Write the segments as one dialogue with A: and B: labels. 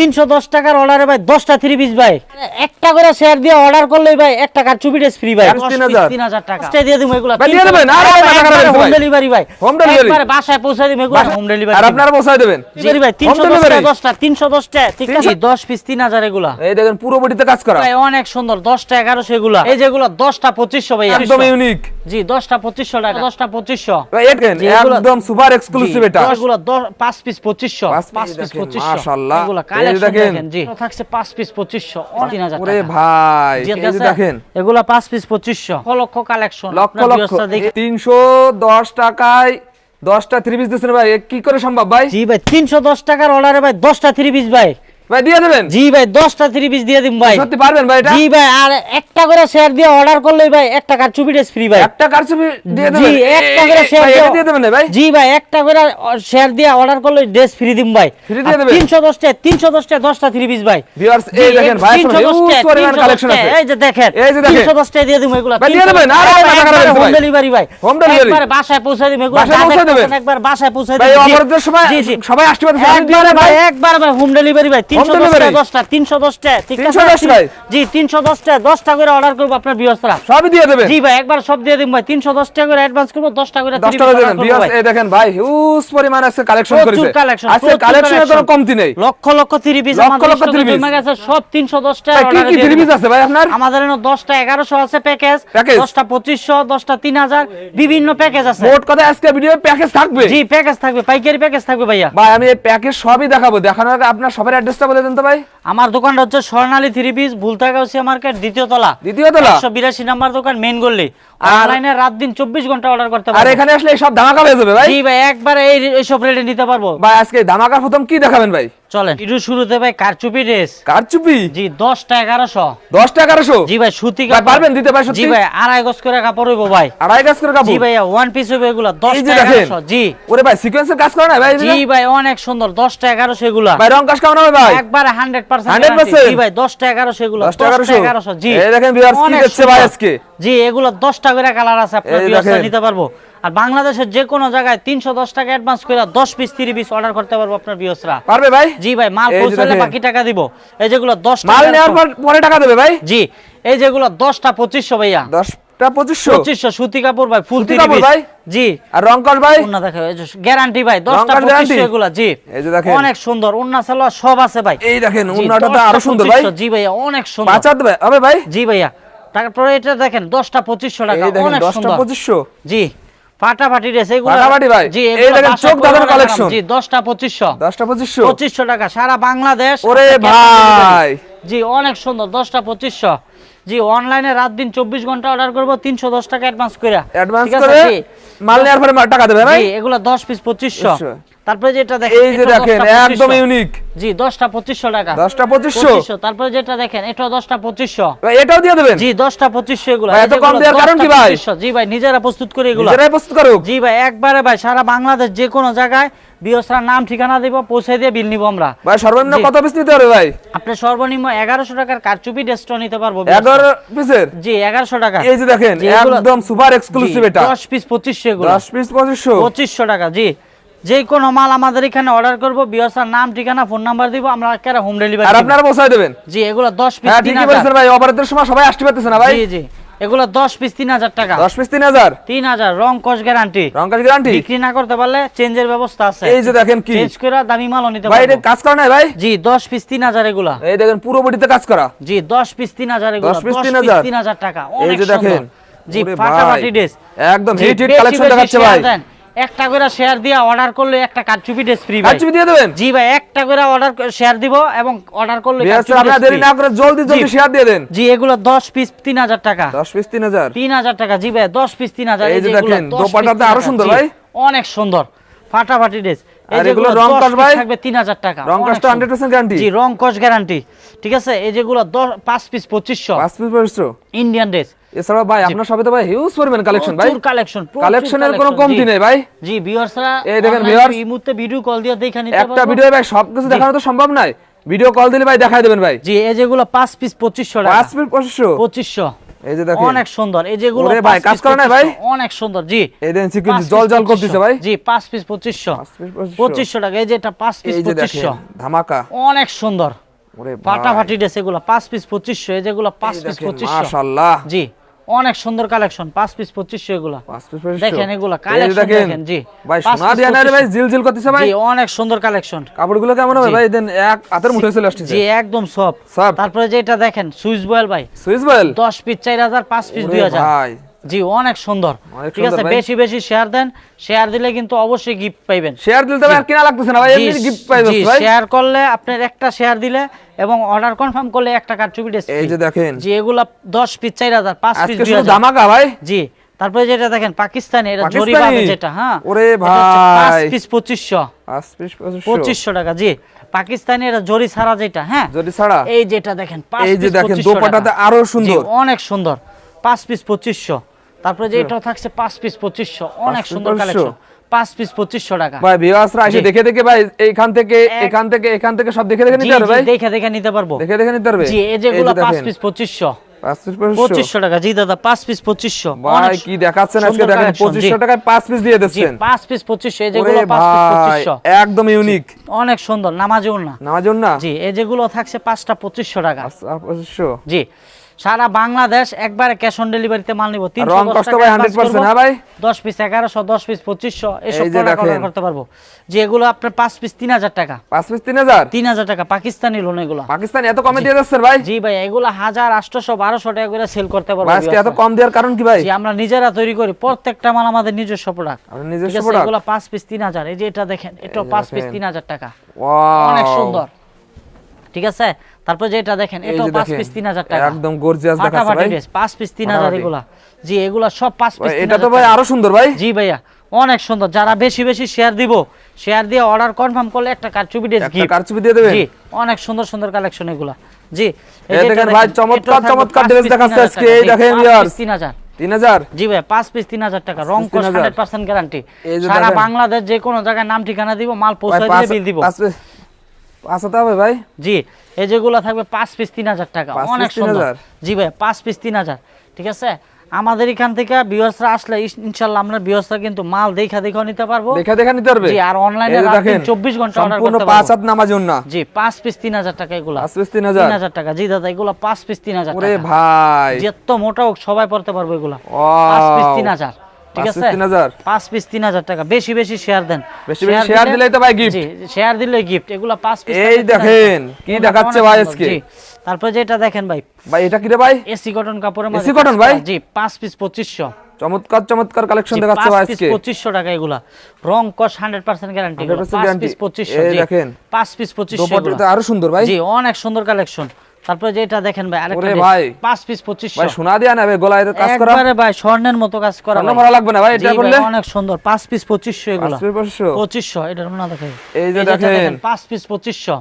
A: তিনশো দশ টাকার অর্ডারে ভাই দশটা থ্রি পিস ভাই। একটা করে শেয়ার দিয়ে অর্ডার করলেই ভাই একটা কার চুপি ড্রেস ফ্রি ভাই।
B: এক তিন হাজার।
A: টাকা। দশটায় দিয়ে দিব এগুলো।
B: ভাই, দিয়ে ভাই,
A: হোম ডেলিভারি ভাই।
B: Home delivery?
A: একবারে বাসায় পৌঁছে দিব এগুলো হোম ডেলিভারি
B: আর আপনারা পৌঁছায় দেবেন।
A: জি ভাই তিনশো দশটা তিনশো দশটা ঠিক আছে দশ পিস তিন হাজার এগুলা।
B: এই দেখেন পুরো বডিতে কাজ করা।
A: ভাই অনেক সুন্দর দশটা এগারোশো এগুলা। এই যেগুলো। দশটা পঁচিশশো ভাই
B: একদম ইউনিক
A: জি দশটা পঁচিশশো টাকা। দশটা পঁচিশশো।
B: ভাই দেখেন
A: জি, এগুলো-
B: একদম সুপার এক্সক্লুসিভ এটা।
A: এগুলো পাঁচ পিস পঁচিশশো।
B: পাঁচ piece
A: পাঁচ পিস
B: দেখেন,
A: পঁচিশশো।
B: মাশাআল্লাহ।
A: এগুলো কালেকশন
B: দেখেন।
A: জি। থাকছে পাঁচ পিস পঁচিশশো তিন হাজার
B: ওরে ভাই এই দেখেন
A: এগুলো পাঁচ পিস পঁচিশশো। লক্ষ লক্ষ কালেকশন
B: লক্ষ লক্ষ। তিনশো দশ টাকায় দশটা থ্রি পিস দিচ্ছেন ভাই। কি করে সম্ভব ভাই?
A: জি ভাই তিনশো দশ টাকার অর্ডারে ভাই দশটা থ্রি পিস ভাই।
B: ভাই দিয়ে দেবেন?
A: জি ভাই দশটা থ্রি পিস দিয়ে দিন ভাই।
B: সত্যি পারবেন ভাই এটা?
A: জি ভাই আর একটা করে শেয়ার দিয়ে অর্ডার করলেই ভাই একটা কার চুপি ড্রেস ফ্রি ভাই।
B: একটা কারচুপি দিয়ে
A: জি একটা করে শেয়ার
B: ভাই, দিয়ে দেবেন ভাই?
A: জি ভাই একটা করে শেয়ার দিয়ে অর্ডার করলে ড্রেস ফ্রি দিম ভাই।
B: Free দিয়ে দেবেন?
A: তিনশো দশটা তিনশো দশটা দশটা থ্রি পিস ভাই।
B: ভিউয়ার্স এই দেখেন ভাই
A: 310 টা,
B: পরিমাণ কালেকশন আছে।
A: এই যে দেখেন
B: এই যে দেখেন।
A: 310 টা দিয়ে দিমু এগুলা।
B: ভাই, দিয়ে দেবেন? আরে ভাই, টাকা রাখবেন
A: হোম ডেলিভারি ভাই।
B: Home delivery?
A: একবার বাসায় পৌঁছে দিমু এগুলা।
B: বাসায় পৌঁছে দেবেন?
A: একবার বাসায় পৌঁছে
B: ভাই
A: দিমু। জি,
B: অবরোধের সময় সবাই আসতে দিয়ে
A: একবারে
B: দেন
A: ভাই
B: ভাই
A: একবার ভাই হোম ডেলিভারি ভাই। 310
B: delivery?
A: টা 10টা 310 টা ঠিক আছে
B: 310 টায়?
A: জি 310 টা 10টা করে অর্ডার করব আপনার বিয়সরা
B: সবই দিয়ে দেবেন?
A: জি ভাই একবার সব দিয়ে দিম ভাই। 310 টাকা করে অ্যাডভান্স করব 10 করে
B: দশ
A: three
B: টাকা
A: piece
B: দেবেন।
A: order করব
B: ভিউয়ার্স
A: ভাই।
B: এই দেখেন ভাই হিউজ পরিমাণ আছে কালেকশন করেছে।
A: collection,
B: আজকে কালেকশনের কোনো কমতি নেই।
A: লক্ষ লক্ষ থ্রি পিস
B: লক্ষ লক্ষ
A: স্টকে
B: three
A: গেছে সব 310 টা
B: কি কি থ্রি পিস আছে ভাই আপনার?
A: আমাদের এখানে 10টা 1100 আছে প্যাকেজ
B: Package?
A: 10টা 2500 10টা 3000 বিভিন্ন প্যাকেজ আছে।
B: মোট কথা আজকে ভিডিও প্যাকেজ থাকবে।
A: জি প্যাকেজ থাকবে পাইকারি প্যাকেজ থাকবে ভাইয়া।
B: ভাই আমি এই প্যাকেজ সবই দেখাবো। দেখানোর আগে আপনার সবার অ্যাড্রেসটা বলে দেন তো ভাই।
A: আমার দোকানটা হচ্ছে Swarnali three piece Bhulta Gausia market দ্বিতীয় তলা।
B: দ্বিতীয় তলা?
A: একশো বিরাশি নাম্বার দোকান মেন গল্লি অনলাইনে রাত দিন চব্বিশ ঘণ্টা অর্ডার করতে
B: আর এখানে আসলে সব ধামাকা হয়ে যাবে ভাই?
A: জি ভাই একবার এই সব রেটে নিতে পারব।
B: ভাই আজকে ধামাকা প্রথম কি দেখাবেন ভাই?
A: চলেন। একটু শুরুতে ভাই কারচুপি ড্রেস
B: কারচুপি?
A: জি দশটা এগারোশো।
B: দশ টাকা এগারোশো?
A: জি ভাই সুতি
B: ভাই, পারবেন দিতে ভাই?
A: জি ভাই আড়াই গজ করে কাপড় হইব ভাই।
B: আড়াই গাছ করে
A: জি
B: কাপড়
A: ভাইয়া ওয়ান পিস হইব এগুলা। দশটা এগারোশো জি।
B: ওরে ভাই সিকোয়েন্সের কাজ করে না ভাই
A: জি ভাই অনেক সুন্দর। দশটা এগারোশো এগুলা।
B: ভাই রং কাজ কেমন হবে ভাই
A: একবারে হান্ড্রেড পার্সেন্ট
B: 100%
A: জি ভাই দশটা এগারোশো এগুলো।
B: দশটা এগারোশো?
A: জি।
B: এই দেখেন viewers কি দেখছে ভাই আজকে?
A: জি এগুলো দশটা করে কালার আছে আপনার। নিতে পারব। আর বাংলাদেশের যে কোনো জায়গায় তিনশো দশ টাকা অ্যাডভান্স করে দশ পিস তিরিশ পিস অর্ডার করতে পারব আপনার বিয়সরা
B: পারবে ভাই?
A: জি ভাই মাল পৌঁছালে বাকি টাকা দিব। এই যেগুলো দশ
B: মাল নেওয়ার পর পরে টাকা দেবে ভাই?
A: জি এই যেগুলো দশটা পঁচিশশো ভাইয়া।
B: দশটা পঁচিশশো?
A: পঁচিশশো সুতি কাপড় ভাই ফুল
B: সুতি
A: তিরিশ
B: কাপড় ভাই?
A: জি।
B: আর ভাই?
A: উন্না গ্যারান্টি ভাই দশটা পঁচিশশো জি।
B: এই যে দেখেন।
A: অনেক সুন্দর উন্না সব আছে ভাই।
B: এই দেখেন
A: জি,
B: উন্নাটা তো
A: 10টা
B: আরও সুন্দর ভাই।
A: জি ভাইয়া অনেক সুন্দর।
B: পাঁচ হাত দেবে হবে ভাই?
A: জি ভাইয়া। তারপরে এটা দেখেন দশটা পঁচিশশো টাকা অনেক সুন্দর।
B: পঁচিশশো।
A: জি। ফাটাফাটি রেস এগুলো
B: ফাটাফাটি ভাই।
A: জি
B: এই দেখেন চোখ দাদার
A: কালেকশন জি 10টা 2500
B: 10টা 2500
A: 2500 টাকা সারা বাংলাদেশ।
B: ওরে ভাই।
A: জি অনেক সুন্দর দশটা পঁচিশশো। জি অনলাইনে রাত দিন চব্বিশ ঘণ্টা অর্ডার করব তিনশো দশ টাকা অ্যাডভান্স কইরা
B: অ্যাডভান্স করে মাল নেওয়ার পরে টাকা দেবে ভাই?
A: জি এগুলো দশ পিস পঁচিশশো।
B: আচ্ছা।
A: তারপরে যেটা দেখেন
B: এই যে দেখেন একদম ইউনিক
A: জি দশটা পঁচিশশো টাকা।
B: দশটা পঁচিশশো?
A: পঁচিশশো তারপরে যেটা দেখেন এটা দশটা পঁচিশশো।
B: ভাই এটাও দিয়ে দেবেন?
A: জি দশটা পঁচিশশো এগুলো।
B: এত কম দেওয়ার কারণ কি ভাই?
A: 2500 জি ভাই নিজেরা প্রস্তুত করে এগুলো।
B: নিজেরাই প্রস্তুত করুক।
A: জি ভাই একবারে ভাই সারা বাংলাদেশ যে কোনো জায়গায় বিয়সরার নাম ঠিকানা দিব পৌঁছে দিয়ে বিল নিব আমরা।
B: ভাই সর্বনিম্ন কত পিস নিতে হবে ভাই?
A: আপনি সর্বনিম্ন এগারোশো টাকার কারচুপি ডেস্ট নিতে পারব
B: এগারো পিসের
A: জি এগারোশো টাকা।
B: এই যে দেখেন একদম সুপার এক্সক্লুসিভ এটা।
A: দশ পিস পঁচিশশো এগুলো।
B: দশ পিস পঁচিশশো।
A: পঁচিশশো টাকা জি। যে কোনো মাল আমাদের এখানে অর্ডার করব বিয়সার নাম ঠিকানা ফোন নাম্বার দিব আমরা কেরা হোম
B: আর
A: ডেলিভারি
B: আপনারা পৌঁছায় দেবেন?
A: জি এগুলো দশ পিস
B: হ্যাঁ ঠিকই বলেছেন ভাই অপারেটর সময় সবাই আসতে পারতেছে না ভাই।
A: জি জি এগুলো দশ পিস তিন হাজার টাকা।
B: দশ পিস তিন হাজার?
A: তিন হাজার রং কস গ্যারান্টি
B: রংকাজ গ্যারান্টি
A: বিক্রি না করতে পারলে চেঞ্জের ব্যবস্থা আছে।
B: এই যে দেখেন কি।
A: চেঞ্জ করে দামি মালও নিতে
B: ভাই এটা কাজ করা নাই ভাই?
A: জি দশ পিস তিন হাজার এগুলা।
B: এই দেখেন পুরো বডিতে কাজ করা।
A: জি দশ পিস তিন হাজার এগুলা।
B: 10 piece
A: দশ
B: 3000
A: পিস তিন হাজার টাকা।
B: এই যে দেখেন।
A: জি ফাটাফাটি ড্রেস
B: একদম হিট হিট কালেকশন দেখাচ্ছে ভাই।
A: একটা করে শেয়ার দিয়ে অর্ডার করলে একটা কারচুপি ড্রেস ফ্রি ভাই।
B: কারচুপি দিয়ে দেবেন?
A: জি ভাই একটা করে অর্ডার শেয়ার দিব এবং অর্ডার করলে
B: আপনারা দেরি না করে জলদি জলদি শেয়ার দিয়ে দেন।
A: জি এগুলো দশ পিস তিন হাজার টাকা।
B: দশ পিস তিন হাজার।
A: তিন হাজার টাকা জি ভাই দশ পিস তিন হাজার।
B: এই যে দেখেন,
A: 10 3000
B: আরও সুন্দর ভাই।
A: অনেক সুন্দর। ফাটাফাটি ড্রেস এই যেগুলো
B: এগুলো রং কস ভাই?
A: থাকবে তিন হাজার টাকা।
B: রং
A: সুন্দর।
B: হান্ড্রেড পার্সেন্ট গ্যারান্টি
A: জি রং কস গ্যারান্টি ঠিক আছে? এই যেগুলো দশ- পাঁচ পিস পঁচিশশো।
B: পাঁচ পিস পঁচিশশো।
A: ইন্ডিয়ান ড্রেস
B: এছাড়া ভাই আপনার সবে তো ভাই হিউজ পরিমাণ কালেকশন ভাই।
A: কালেকশন
B: কালেকশনের কোনো কমতি নেই ভাই।
A: জি ভিউয়ার্সরা
B: এই দেখেন
A: এই মুহূর্তে ভিডিও কল দিয়ে দেখে নিতে
B: একটা ভিডিও ভাই সবকিছু দেখানো তো সম্ভব নয়। ভিডিও কল দিলে ভাই দেখাই দেবেন ভাই।
A: জি এই যেগুলো পাঁচ পিস পঁচিশশো
B: পাঁচ
A: টাকা
B: পিস পঁচিশশো?
A: পঁচিশশো।
B: এই যে দেখেন।
A: অনেক সুন্দর। এই যেগুলো
B: ওরে ভাই, কাজ করে না ভাই?
A: অনেক সুন্দর জি।
B: এই দেন সিকুয়েন্স জল জল করতেছে ভাই।
A: জি পাঁচ পিস পঁচিশশো।
B: পাঁচ piece 2500
A: টাকা এই যে এটা পাঁচ পিস
B: এই যে দেখেন
A: পঁচিশশো।
B: ধামাকা।
A: অনেক সুন্দর।
B: ওরে
A: ফাটাফাটি ড্রেস এগুলো পাঁচ পিস পঁচিশশো এই যেগুলো পাঁচ পিস
B: দেখেন,
A: পঁচিশশো।
B: মাশাআল্লাহ।
A: জি। অনেক সুন্দর কালেকশন পাঁচ পিস পঁচিশশো এগুলা।
B: পাঁচ piece 2500
A: দেখেন এগুলা, কালেকশন দেখেন, জি।
B: ভাই সোনা দিয়া না রে ভাই
A: 2500
B: জিল জিল করতেছে ভাই।
A: জি অনেক সুন্দর কালেকশন
B: কাপড়গুলো কেমন হবে ভাই? দেন এক হাতের মুঠে চলে আসছে
A: জি একদম সব। তারপরে যেটা দেখেন সুইচ বয়েল ভাই।
B: Swiss voile?
A: দশ পিস চার হাজার পাঁচ পিস দুই হাজার।
B: ভাই।
A: জি অনেক সুন্দর। ঠিক আছে বেশি বেশি শেয়ার দেন। শেয়ার দিলে কিন্তু অবশ্যই গিফট পাইবেন।
B: শেয়ার ভাই আর কিনা লাগতেছে না ভাই এমনি গিফট পাই
A: জি
B: ভাই।
A: শেয়ার করলে আপনার একটা শেয়ার দিলে এবং অর্ডার কনফার্ম করলে একটা কারচুপি ড্রেস
B: এই যে দেখেন।
A: জি এগুলা দশ পিস চার হাজার পাঁচ পিস
B: আজকে
A: দুই
B: শুধু ভাই।
A: জি তারপরে যেটা দেখেন পাকিস্তানি এটা জরি? বাঁধে যেটা হ্যাঁ?
B: ওরে ভাই।
A: পিস পঁচিশশো।
B: পাঁচ পিস
A: পঁচিশশো। টাকা জি। পাকিস্তানি এটা জরি ছাড়া যেটা হ্যাঁ?
B: যদি ছাড়া?
A: এই যেটা দেখেন পাঁচ
B: এই যে দেখেন দোপাটাতে। আরও
A: জি,
B: সুন্দর
A: অনেক সুন্দর। পাঁচ পিস পঁচিশশো। তারপরে যে এটাও থাকছে পাঁচ পিস পঁচিশশো অনেক সুন্দর কালেকশন পাঁচ পিস পঁচিশশো টাকা।
B: ভাই ভিউয়ার্সরা এসে দেখে দেখে ভাই এইখান থেকে এখান থেকে এখান থেকে সব দেখে দেখে নিতে পারবে ভাই?
A: দেখে দেখে নিতে পারব।
B: দেখে দেখে নিতে পারবে?
A: জি এই
B: এই
A: যেগুলো পাঁচ পিস পঁচিশশো।
B: পঁচিশশো।
A: পঁচিশশো টাকা। জি দাদা পাঁচ পিস পঁচিশশো।
B: ভাই কি দেখাচ্ছেন আজকে? দেখেন পঁচিশশো টাকায় পাঁচ পিস দিয়ে দিচ্ছেন।
A: পাঁচ পিস পঁচিশশো এই যেগুলো পাঁচ পিস
B: ভাই
A: পঁচিশশো।
B: একদম ইউনিক
A: অনেক সুন্দর নামাজ না
B: নামাজ না
A: জি এই যেগুলো থাকছে পাঁচটা পঁচিশশো টাকা।
B: পঁচিশশো।
A: জি সারা বাংলাদেশ একবারে ক্যাশ অন ডেলিভারিতে মাল নিব।
B: রং কষ্ট ভাই 100% হ্যাঁ ভাই?
A: দশ পিস এগারোশো দশ পিস পঁচিশশো এসব
B: এই যে
A: অর্ডার করতে পারব। যে এগুলো আপনার পাঁচ পিস তিন হাজার টাকা।
B: পাঁচ পিস তিন হাজার?
A: তিন হাজার টাকা পাকিস্তানি লোন এগুলো।
B: পাকিস্তান এত কমে দিয়ে যাচ্ছেন ভাই?
A: জি ভাই এগুলো হাজার আটশোশো বারোশো টাকা করে সেল করতে পারব
B: ভাই আজকে এত কম দেওয়ার কারণ কি ভাই?
A: জি আমরা নিজেরা তৈরি করি। প্রত্যেকটা মাল আমাদের নিজস্ব প্রোডাক্ট
B: নিজস্ব product?
A: এগুলো পাঁচ পিস তিন হাজার। এই যে এটা দেখেন এটা পাঁচ পিস
B: দেখেন।
A: তিন হাজার টাকা।
B: Wow!
A: অনেক সুন্দর। ঠিক আছে? তারপর যে এটা দেখেন
B: যে
A: পাঁচ পিস তিন হাজার টাকা।
B: একদম গর্জিয়াস দেখাচ্ছে ভাই।
A: ড্রেস পাঁচ পিস তিন হাজার
B: ফাটাফাটি।
A: এগুলা। জি এগুলা সব পাঁচ পিস
B: এটা তো ভাই আরও সুন্দর ভাই।
A: জি ভাইয়া অনেক সুন্দর। যারা বেশি বেশি শেয়ার দিব শেয়ার দিয়ে অর্ডার কনফার্ম করলে একটা কারচুপি ড্রেস
B: একটা কারচুপি দিয়ে দেবেন?
A: জি অনেক সুন্দর সুন্দর কালেকশন এগুলা। জি
B: এই দেখেন ভাই, চমৎকার চমৎকার
A: piece
B: দেখাচ্ছে আজকে, এই দেখেন viewers।
A: piece 3000 জি ভাই পাঁচ পিস তিন হাজার টাকা। রং
B: 3000
A: হান্ড্রেড পার্সেন্ট গ্যারান্টি সারা বাংলাদেশ যে কোনো জায়গায় নাম ঠিকানা দিব মাল
B: পাঁচ
A: দিলে বিল দিব।
B: পাঁচ পাঁচ হাতে হবে ভাই।
A: জি এই যেগুলো থাকবে পাঁচ পিস তিন হাজার টাকা। অনেক সুন্দর। জি ভাই পাঁচ পিস তিন হাজার। ঠিক আছে? আমাদের এখান থেকে বিয়সরা আসলে ইনশাল্লাহ আমরা বিয়সরা কিন্তু মাল দেখা দেখাও নিতে পারব।
B: দেখা দেখা নিতে পারবে?
A: জি, আর দিন
B: দেখেন,
A: 24 ঘণ্টা
B: সম্পূর্ণ
A: করতে
B: পাঁচ
A: পারব।
B: হাত নামাজ না
A: জি পাঁচ পিস তিন হাজার টাকা এগুলো।
B: পাঁচ পিস তিন হাজার?
A: তিন হাজার টাকা। জি দাদা এগুলো পাঁচ পিস তিন হাজার
B: ওরে ভাই।
A: যত মোটা হোক সবাই পড়তে পারব এগুলো।
B: Wow!
A: পাঁচ পিস তিন হাজার। ঠিক আছে?
B: 3000
A: পাঁচ পিস তিন হাজার টাকা। বেশি বেশি শেয়ার দেন।
B: বেশি বেশি share দিলেই তো ভাই।
A: জি শেয়ার দিলে গিফট এগুলো পাঁচ পিস
B: এই দেখেন, কি দেখাচ্ছে ভাই আজকে।
A: তারপরে যেটা দেখেন ভাই।
B: ভাই এটা কি রে ভাই?
A: এসি কটন কাপড়ের
B: AC cotton ভাই?
A: জি পাঁচ পিস পঁচিশশো।
B: চমৎকার চমৎকার কালেকশন দেখাচ্ছে আজকে।
A: পঁচিশশো টাকা এগুলা। রং কস হান্ড্রেড পার্সেন্ট গ্যারান্টি
B: 100%
A: পাঁচ
B: guarantee।
A: পিস পঁচিশশো
B: এই
A: জি,
B: দেখেন।
A: পাঁচ পিস পঁচিশশো
B: দোপাট্টা আরও সুন্দর ভাই।
A: জি অনেক সুন্দর কালেকশন তারপরে যেটা দেখেন ভাই আরেকটা
B: ভাই।
A: 5 পিস 2500
B: ভাই সোনা দিয়া গলায় কাজ করা।
A: একবারে ভাই স্বর্ণের মতো কাজ করা ভাই।
B: লাগবে না ভাই এটা করলে?
A: অনেক সুন্দর। পাঁচ পিস পঁচিশশো এগুলো।
B: পাঁচ পিস পঁচিশশো?
A: পঁচিশশো এটা না দেখেন।
B: এই যে দেখেন।
A: পাঁচ পিস পঁচিশশো।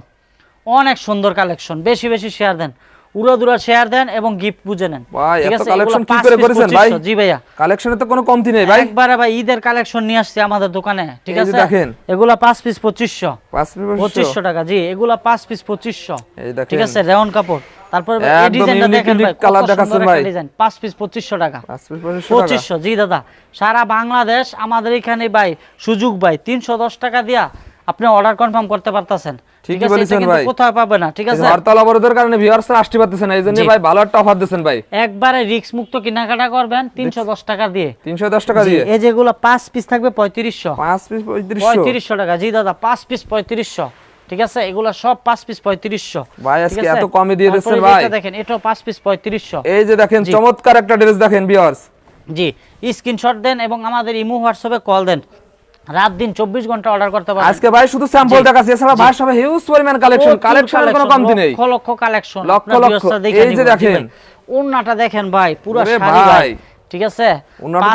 A: অনেক সুন্দর কালেকশন বেশি বেশি শেয়ার দেন। উড়ো দুরা শেয়ার দেন এবং গিফট বুঝে নেন।
B: ভাই, এত
A: এগুলো
B: কি করে করেছেন ভাই?
A: জি ভাইয়া।
B: কালেকশনে তো কোনো কমতি নেই ভাই।
A: একবারে ভাই ঈদের কালেকশন নিয়ে আসছে আমাদের দোকানে ঠিক আছে?
B: দেখেন।
A: এগুলা পাঁচ পিস পঁচিশশো।
B: পাঁচ পিস পঁচিশশো।
A: পঁচিশশো টাকা জি এগুলা পাঁচ পিস পঁচিশশো।
B: এই দেখেন।
A: ঠিক আছে? রেওন কাপড়। তারপর এই ডিজাইনটা দেখেন ভাই
B: colour দেখাচ্ছেন ভাই।
A: ডিজাইন পাঁচ পিস পঁচিশশো টাকা।
B: পাঁচ পিস পঁচিশশো টাকা।
A: পঁচিশশো জি দাদা। সারা বাংলাদেশ আমাদের এখানে ভাই সুযোগ ভাই তিনশো দশ টাকা দিয়া আপনি অর্ডার কনফার্ম করতে পারতেছেন। ঠিক
B: ঠিকই
A: এটা
B: বলেছেন ভাই।
A: কোথাও পাবে না ঠিক আছে?
B: হরতাল অবরোধের কারণে ভিউয়ার্সরা আসতে পারতেছে না এই জন্য
A: জি।
B: ভাই ভালো একটা অফার দিচ্ছেন ভাই।
A: একবারে রিক্স মুক্ত কেনাকাটা করবেন তিনশো দশ টাকা দিয়ে।
B: তিনশো দশ টাকা দিয়ে?
A: এই যেগুলো পাঁচ পিস থাকবে পঁয়ত্রিশশো।
B: পাঁচ পিস পঁয়ত্রিশশো?
A: পঁয়ত্রিশশো টাকা। জি দাদা পাঁচ পিস পঁয়ত্রিশশো। ঠিক আছে এগুলো সব পাঁচ পিস পঁয়ত্রিশশো।
B: ভাই, আজকে এত কমে দিয়ে দিচ্ছেন ভাই।
A: যেটা দেখেন এটাও পাঁচ পিস পঁয়ত্রিশশো।
B: এই যে দেখেন চমৎকার একটা ড্রেস দেখেন ভিউয়ার্স
A: জি স্ক্রিনশট দেন এবং আমাদের ইমো হোয়াটসঅ্যাপে কল দেন। রাত দিন চব্বিশ ঘণ্টা অর্ডার করতে পারবেন
B: আজকে ভাই শুধু স্যাম্পল। দেখাচ্ছি এছাড়া ভাই সব হিউজ পরিমাণ কালেকশন
A: প্রচুর
B: কালেকশনের কোনো কমতি নেই
A: লক্ষ লক্ষ কালেকশন
B: লক্ষ লক্ষ। এই যে দেখেন।
A: ওন্নাটা দেখেন ভাই পুরো শাড়ি ভাই। ঠিক আছে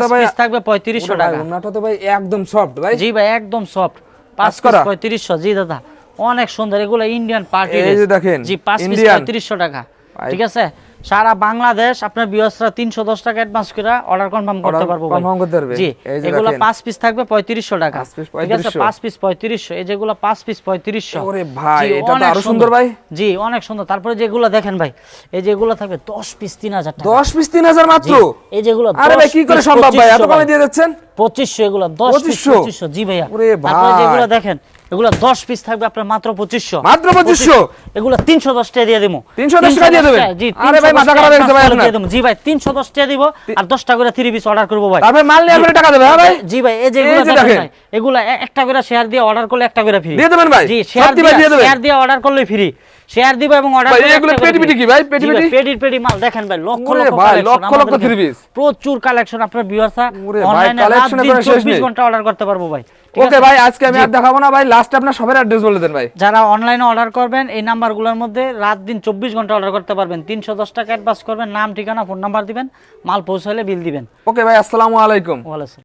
B: তো ভাই-
A: পিস থাকবে পঁয়ত্রিশশো
B: ওরে ভাই,
A: টাকা
B: ওড়নাটা তো ভাই একদম সফট ভাই
A: জি ভাই একদম সফট পাঁচ
B: কাজ করা?
A: পঁয়ত্রিশশো জি দাদা অনেক সুন্দর এগুলো ইন্ডিয়ান পার্টি
B: এই যে দেখেন,
A: জি পাঁচ পিস
B: Indian।
A: পঁয়ত্রিশশো টাকা
B: ভাই।
A: ঠিক আছে সারা বাংলাদেশ আপনার বিয়সরা তিনশো দশ টাকা অ্যাডভান্স করে অর্ডার কনফার্ম করতে পারব
B: confirm করতে পারবে।
A: জি এগুলো। পাঁচ পিস থাকবে পঁয়ত্রিশশো টাকা। ঠিক আছে?
B: 3500
A: পাঁচ পিস পঁয়ত্রিশশো। এই যেগুলো পাঁচ পিস পঁয়ত্রিশশো।
B: ওরে ভাই, এটা তো
A: অনেক
B: আরও সুন্দর ভাই।
A: জি অনেক সুন্দর। তারপরে যেগুলো দেখেন ভাই এই যেগুলো থাকবে দশ পিস তিন হাজার টাকা।
B: দশ পিস তিন হাজার মাত্র?
A: এই যেগুলো
B: আরে ভাই কি করে সম্ভব ভাই? এত কমে দিয়ে যাচ্ছেন?
A: পঁচিশশো এগুলো দশ পিস
B: 2500
A: পঁচিশশো। জি ভাইয়া। যেগুলো দেখেন এগুলো দশ পিস থাকবে আপনার মাত্র পঁচিশশো
B: মাত্র 2500?
A: এগুলো তিনশো দশ টাকা দিয়ে দেবো
B: 310 টাকা দিয়ে দেবেন?
A: জি
B: আরে ভাই, মাথা খারাপ হয়ে ভাই আপনার।
A: দিয়ে দেবো। জি ভাই তিনশো দশ টাকা দিব আর দশটা করে থ্রি পিস অর্ডার করব ভাই
B: তারপরে মাল নিয়ে আপনি টাকা দেবে হ্যাঁ ভাই
A: জি ভাই এই যে এগুলো দেখেন। এগুলো একটা করে শেয়ার দিয়ে অর্ডার করলে একটা করে ফ্রি
B: দিয়ে দেবেন ভাই?
A: জি শেয়ার দিয়ে শেয়ার দিয়ে অর্ডার করলে ফ্রি শেয়ার দিব এবং অর্ডার
B: ভাই, এগুলো
A: একটা
B: পেটি পেটি কি ভাই? পেটি
A: জি ভাই,
B: পেটি?
A: পেটি মাল দেখেন ভাই লক্ষ লক্ষ
B: ভাই, লক্ষ লক্ষ piece।
A: প্রচুর কালেকশন আপনার ভিউয়ার্সরা অনলাইনে রাত
B: collection
A: দিন
B: শেষ
A: 24 ঘণ্টা অর্ডার করতে পারব ভাই
B: ওকে ভাই আজকে আমি আর দেখাবো না ভাই লাস্ট আপনার সবার অ্যাড্রেস বলে দেন ভাই।
A: যারা অনলাইনে অর্ডার করবেন এই নাম্বারগুলোর মধ্যে রাত দিন চব্বিশ ঘণ্টা অর্ডার করতে পারবেন। তিনশো দশ টাকা অ্যাডভান্স করবেন নাম ঠিকানা ফোন নাম্বার দিবেন মাল পৌঁছালে বিল দিবেন।
B: ওকে ভাই আসসালামু আলাইকুম।
A: ওয়ালাইকুম